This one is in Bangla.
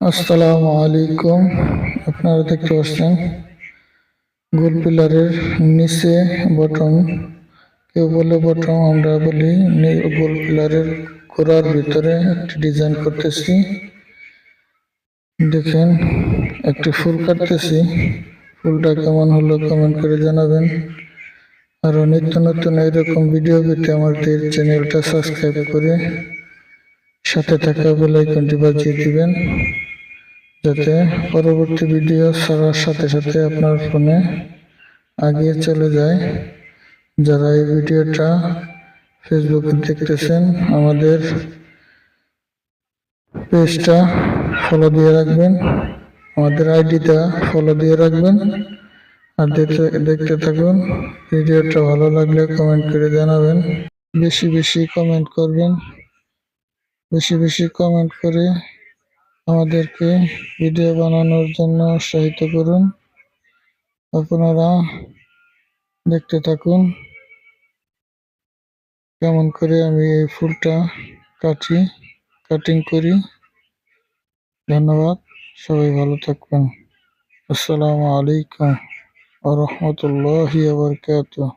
আসসালামু আলাইকুম। আপনারা দেখতে পাচ্ছেন, গোল পিলারের নিচে বটন কেউ বলে বটন আমরা বলি গোল পিলারের গোড়ার ভিতরে একটি ডিজাইন করতেছি। দেখেন, একটি ফুল কাটতেছি। ফুলটা কেমন হলো কমেন্ট করে জানাবেন। আরও নিত্য নতুন এরকম ভিডিও পেতে আমাদের চ্যানেলটা সাবস্ক্রাইব করে সাথে থাকা বেল বাজিয়ে দিবেন। যাতে পরবর্তী ভিডিও ছাড়ার সাথে সাথে আপনার ফোনে আগিয়ে চলে যায়। যারা এই ভিডিওটা ফেসবুকে দেখতেছেন, আমাদের পেজটা ফলো দিয়ে রাখবেন। আমাদের আইডিটা ফলো দিয়ে রাখবেন। আর দেখতে দেখতে থাকুন, ভিডিওটা ভালো লাগলে কমেন্ট করে জানাবেন। বেশি বেশি কমেন্ট করবেন। বেশি বেশি কমেন্ট করে আমাদেরকে ভিডিও বানানোর জন্য উৎসাহিত করুন। আপনারা দেখতে থাকুন কেমন করে আমি এই ফুলটা কাটি কাটিং করি। ধন্যবাদ, সবাই ভালো থাকবেন। আসসালামু আলাইকুম আ রহমতুল্লাহি আবরকাতুহ